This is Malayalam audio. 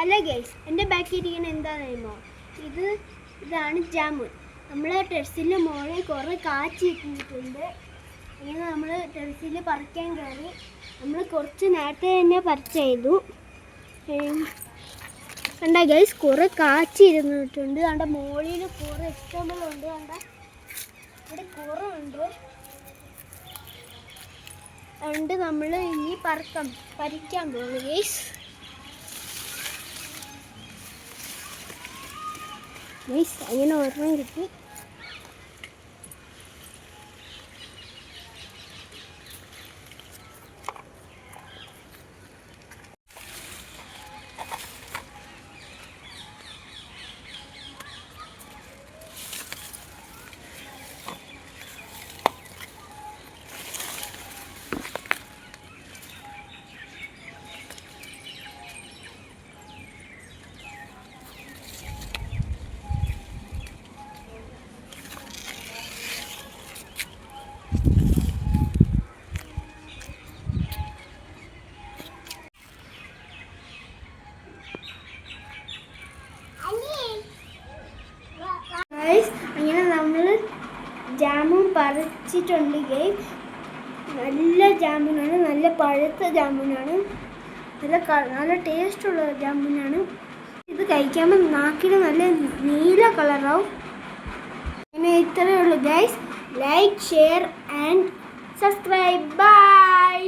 ഹലോ ഗൈസ് എന്റെ ബാക്കി ഇരിക്കുന്ന എന്താണെന്നോ ഇത് ഇതാണ് ജാമുൻ. നമ്മൾ ടെറസിന്റെ മുകളിൽ കുറേ കാച്ചി ഇട്ടിട്ടുണ്ട്. അങ്ങനെ നമ്മൾ ടെറസിൽ പറിക്കാൻ കയറി നമ്മൾ കുറച്ച് നേരത്തെ തന്നെ പറിച്ച് ചെയ്തു. കണ്ട ഗൈസ് കുറേ കാച്ചി ഇരുന്നിട്ടുണ്ട്. കണ്ട മുകളിൽ കുറേ ഇഷ്ടംപോലെ ഉണ്ട് കണ്ട ഇവിടെ കുറേ ഉണ്ട്. അതുകൊണ്ട് നമ്മൾ ഇനി പറക്കാം പറിക്കാൻ പോകുന്നു ഗൈസ് ഗൈസ് അങ്ങനെ ഒരെണ്ണം കിട്ടി ഗൈസ് അങ്ങനെ നമ്മൾ ജാമും പറിച്ചിട്ടുണ്ട് ഗൈസ് നല്ല ജാമുനാണ് നല്ല പഴുത്ത ജാമുനാണ്. നല്ല നല്ല ടേസ്റ്റുള്ള ജാമുനാണ്. ഇത് കഴിക്കുമ്പോൾ നാക്കിന് നല്ല നീല കളറാവും. പിന്നെ ഇത്രയേ ഉള്ളൂ guys like share and subscribe bye